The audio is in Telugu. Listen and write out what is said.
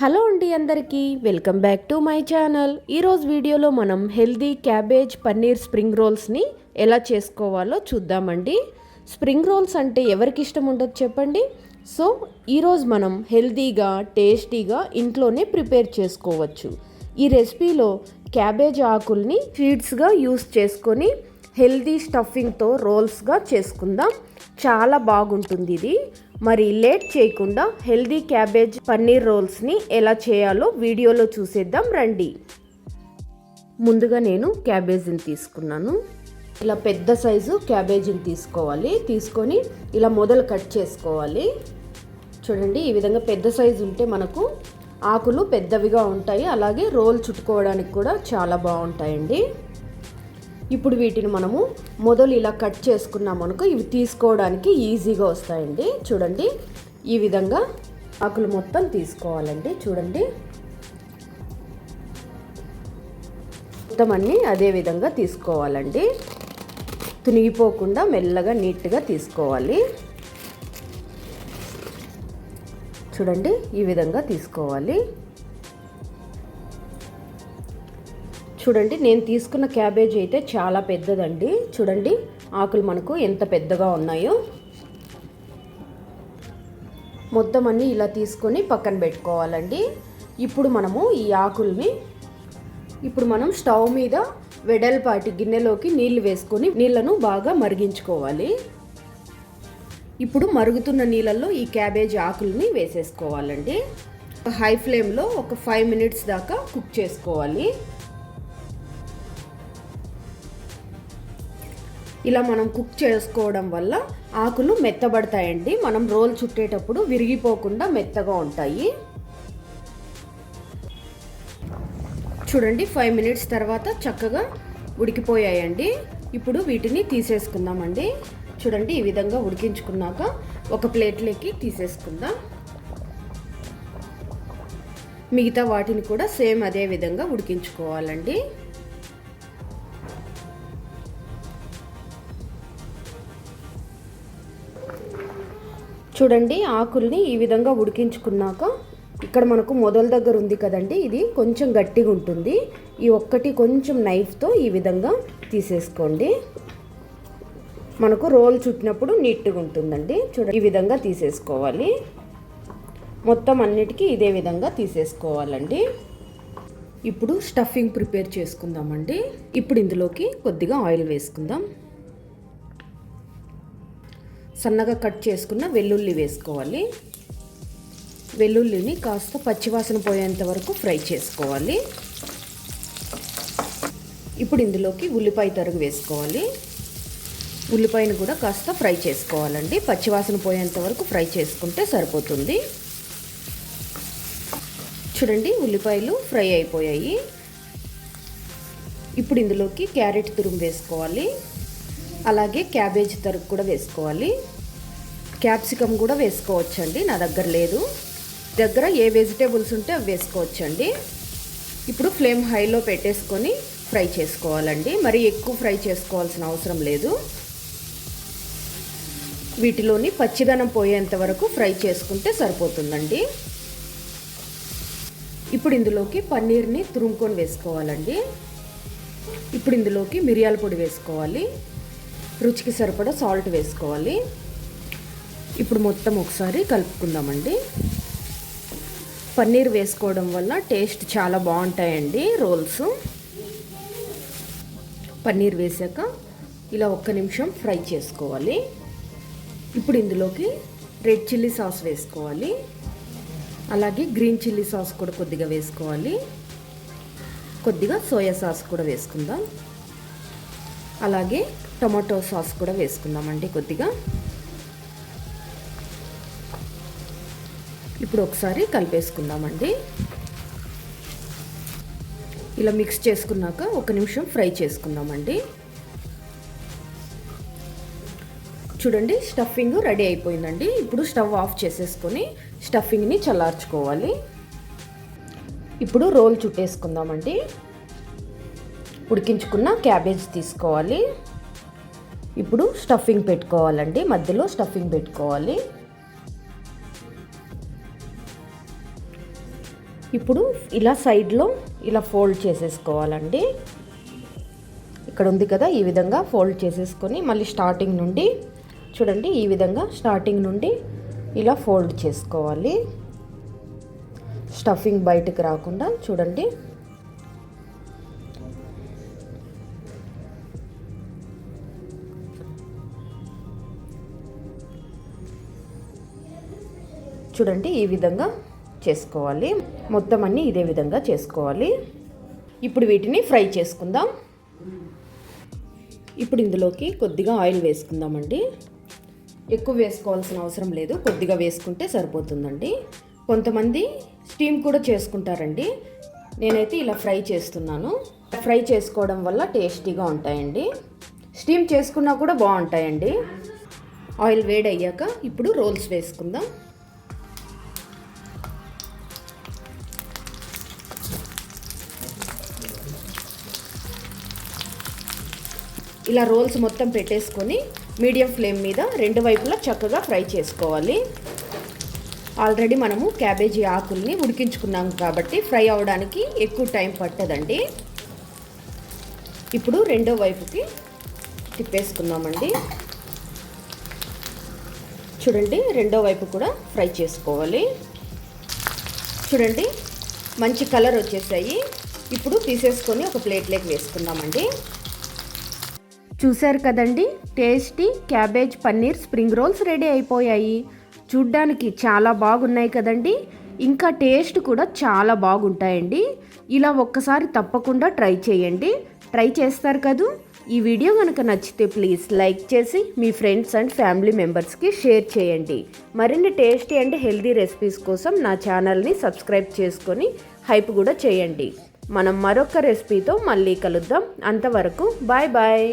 హలో అండి అందరికీ welcome back to my channel. ఈరోజు వీడియోలో మనం హెల్దీ క్యాబేజ్ పన్నీర్ స్ప్రింగ్ రోల్స్ని ఎలా చేసుకోవాలో చూద్దామండి. స్ప్రింగ్ రోల్స్ అంటే ఎవరికి ఇష్టం ఉండదు చెప్పండి? సో ఈరోజు మనం హెల్దీగా టేస్టీగా ఇంట్లోనే ప్రిపేర్ చేసుకోవచ్చు. ఈ రెసిపీలో క్యాబేజ్ ఆకుల్ని సీడ్స్గా యూస్ చేసుకొని హెల్దీ స్టఫింగ్తో రోల్స్గా చేసుకుందాం. చాలా బాగుంటుంది ఇది. మరి లేట్ చేయకుండా హెల్దీ క్యాబేజ్ పన్నీర్ రోల్స్ని ఎలా చేయాలో వీడియోలో చూసేద్దాం రండి. ముందుగా నేను క్యాబేజీని తీసుకున్నాను. ఇలా పెద్ద సైజు క్యాబేజీని తీసుకోవాలి. తీసుకొని ఇలా మొదలు కట్ చేసుకోవాలి. చూడండి ఈ విధంగా పెద్ద సైజు ఉంటే మనకు ఆకులు పెద్దవిగా ఉంటాయి. అలాగే రోల్ చుట్టుకోవడానికి కూడా చాలా బాగుంటాయండి. ఇప్పుడు వీటిని మనము మొదలు ఇలా కట్ చేసుకున్నాం అనుకో ఇవి తీసుకోవడానికి ఈజీగా వస్తాయండి. చూడండి ఈ విధంగా ఆకులు మొత్తం తీసుకోవాలండి. చూడండి. మొత్తం అన్నీ అదే విధంగా తీసుకోవాలండి. తునిగిపోకుండా మెల్లగా నీట్గా తీసుకోవాలి. చూడండి ఈ విధంగా తీసుకోవాలి. చూడండి నేను తీసుకున్న క్యాబేజ్ అయితే చాలా పెద్దదండి. చూడండి ఆకులు మనకు ఎంత పెద్దగా ఉన్నాయో. మొత్తం అన్నీ ఇలా తీసుకొని పక్కన పెట్టుకోవాలండి. ఇప్పుడు మనము ఈ ఆకుల్ని ఇప్పుడు మనం స్టవ్ మీద వెడల్పాటి గిన్నెలోకి నీళ్ళు వేసుకొని నీళ్ళను బాగా మరిగించుకోవాలి. ఇప్పుడు మరుగుతున్న నీళ్ళల్లో ఈ క్యాబేజ్ ఆకుల్ని వేసేసుకోవాలండి. హై ఫ్లేమ్లో ఒక ఫైవ్ మినిట్స్ దాకా కుక్ చేసుకోవాలి. ఇలా మనం కుక్ చేసుకోవడం వల్ల ఆకులు మెత్తబడతాయండి. మనం రోల్ చుట్టేటప్పుడు విరిగిపోకుండా మెత్తగా ఉంటాయి. చూడండి ఫైవ్ మినిట్స్ తర్వాత చక్కగా ఉడికిపోయాయండి. ఇప్పుడు వీటిని తీసేసుకుందామండి. చూడండి ఈ విధంగా ఉడికించుకున్నాక ఒక ప్లేట్లోకి తీసేసుకుందాం. మిగతా వాటిని కూడా సేమ్ అదే విధంగా ఉడికించుకోవాలండి. చూడండి ఆకుల్ని ఈ విధంగా ఉడికించుకున్నాక ఇక్కడ మనకు మొదల దగ్గర ఉంది కదండి ఇది కొంచెం గట్టిగా ఉంటుంది. ఈ ఒక్కటి కొంచెం నైఫ్తో ఈ విధంగా తీసేసుకోండి. మనకు రోల్ చుట్టినప్పుడు నీట్గా ఉంటుందండి. చూడ ఈ విధంగా తీసేసుకోవాలి. మొత్తం అన్నిటికీ ఇదే విధంగా తీసేసుకోవాలండి. ఇప్పుడు స్టఫింగ్ ప్రిపేర్ చేసుకుందామండి. ఇప్పుడు ఇందులోకి కొద్దిగా ఆయిల్ వేసుకుందాం. సన్నగా కట్ చేసుకున్న వెల్లుల్లి వేసుకోవాలి. వెల్లుల్లిని కాస్త పచ్చివాసన పోయేంత వరకు ఫ్రై చేసుకోవాలి. ఇప్పుడు ఇందులోకి ఉల్లిపాయ తరుగు వేసుకోవాలి. ఉల్లిపాయను కూడా కాస్త ఫ్రై చేసుకోవాలండి. పచ్చివాసన పోయేంత వరకు ఫ్రై చేసుకుంటే సరిపోతుంది. చూడండి ఉల్లిపాయలు ఫ్రై అయిపోయాయి. ఇప్పుడు ఇందులోకి క్యారెట్ తురుము వేసుకోవాలి. అలాగే క్యాబేజ్ తరుగు కూడా వేసుకోవాలి. క్యాప్సికమ్ కూడా వేసుకోవచ్చండి నా దగ్గర లేదు. దగ్గర ఏ వెజిటేబుల్స్ ఉంటే అవి వేసుకోవచ్చండి. ఇప్పుడు ఫ్లేమ్ హైలో పెట్టేసుకొని ఫ్రై చేసుకోవాలండి. మరి ఎక్కువ ఫ్రై చేసుకోవాల్సిన అవసరం లేదు. వీటిలోని పచ్చిదనం పోయేంత వరకు ఫ్రై చేసుకుంటే సరిపోతుందండి. ఇప్పుడు ఇందులోకి పన్నీర్ని తురుముకొని వేసుకోవాలండి. ఇప్పుడు ఇందులోకి మిరియాల పొడి వేసుకోవాలి. రుచికి సరిపడా సాల్ట్ వేసుకోవాలి. ఇప్పుడు మొత్తం ఒకసారి కలుపుకుందామండి. పన్నీర్ వేసుకోవడం వల్ల టేస్ట్ చాలా బాగుంటాయండి రోల్స్. పన్నీర్ వేసాక ఇలా ఒక్క నిమిషం ఫ్రై చేసుకోవాలి. ఇప్పుడు ఇందులోకి రెడ్ చిల్లీ సాస్ వేసుకోవాలి. అలాగే గ్రీన్ చిల్లీ సాస్ కూడా కొద్దిగా వేసుకోవాలి. కొద్దిగా సోయా సాస్ కూడా వేసుకుందాం. అలాగే టమాటో సాస్ కూడా వేసుకుందామండి కొద్దిగా. ఇప్పుడు ఒకసారి కలిపేసుకుందామండి. ఇలా మిక్స్ చేసుకున్నాక ఒక నిమిషం ఫ్రై చేసుకుందామండి. చూడండి స్టఫింగ్ రెడీ అయిపోయిందండి. ఇప్పుడు స్టవ్ ఆఫ్ చేసేసుకొని స్టఫింగ్ని చల్లార్చుకోవాలి. ఇప్పుడు రోల్ చుట్టేసుకుందామండి. ఉడికించుకున్న క్యాబేజ్ తీసుకోవాలి. ఇప్పుడు స్టఫింగ్ పెట్టుకోవాలండి. మధ్యలో స్టఫింగ్ పెట్టుకోవాలి. ఇప్పుడు ఇలా సైడ్లో ఇలా ఫోల్డ్ చేసేసుకోవాలండి. ఇక్కడ ఉంది కదా ఈ విధంగా ఫోల్డ్ చేసేసుకొని మళ్ళీ స్టార్టింగ్ నుండి చూడండి ఈ విధంగా స్టార్టింగ్ నుండి ఇలా ఫోల్డ్ చేసుకోవాలి. స్టఫింగ్ బయటకు రాకుండా చూడండి చూడండి ఈ విధంగా చేసుకోవాలి. మొత్తం అన్నీ ఇదే విధంగా చేసుకోవాలి. ఇప్పుడు వీటిని ఫ్రై చేసుకుందాం. ఇప్పుడు ఇందులోకి కొద్దిగా ఆయిల్ వేసుకుందామండి. ఎక్కువ వేసుకోవాల్సిన అవసరం లేదు. కొద్దిగా వేసుకుంటే సరిపోతుందండి. కొంతమంది స్టీమ్ కూడా చేసుకుంటారండి. నేనైతే ఇలా ఫ్రై చేస్తున్నాను. ఫ్రై చేసుకోవడం వల్ల టేస్టీగా ఉంటాయండి. స్టీమ్ చేసుకున్నా కూడా బాగుంటాయండి. ఆయిల్ వేడి అయ్యాక ఇప్పుడు రోల్స్ వేసుకుందాం. ఇలా రోల్స్ మొత్తం పెట్టేసుకొని మీడియం ఫ్లేమ్ మీద రెండు వైపులా చక్కగా ఫ్రై చేసుకోవాలి. ఆల్రెడీ మనము క్యాబేజీ ఆకుల్ని ఉడికించుకున్నాం కాబట్టి ఫ్రై అవ్వడానికి ఎక్కువ టైం పట్టదండి. ఇప్పుడు రెండో వైపుకి తిప్పేసుకుందామండి. చూడండి రెండో వైపు కూడా ఫ్రై చేసుకోవాలి. చూడండి మంచి కలర్ వచ్చేసాయి. ఇప్పుడు తీసేసుకొని ఒక ప్లేట్లోకి వేసుకుందామండి. చూశారు కదండి? Tasty cabbage paneer spring rolls ready అయిపోయాయి. చూడ్డానికి చాలా బాగున్నాయి కదండి? ఇంకా టేస్ట్ కూడా చాలా బాగుంటాయండి. ఇలా ఒక్కసారి తప్పకుండా ట్రై చేయండి. ట్రై చేస్తారు కదూ? ఈ వీడియో కనుక నచ్చితే ప్లీజ్ లైక్ చేసి మీ ఫ్రెండ్స్ అండ్ ఫ్యామిలీ మెంబర్స్కి షేర్ చేయండి. మరిన్ని టేస్టీ అండ్ హెల్దీ రెసిపీస్ కోసం నా ఛానల్ని సబ్స్క్రైబ్ చేసుకొని హైప్ కూడా చేయండి. మనం మరొక రెసిపీతో మళ్ళీ కలుద్దాం. అంతవరకు బాయ్ బాయ్.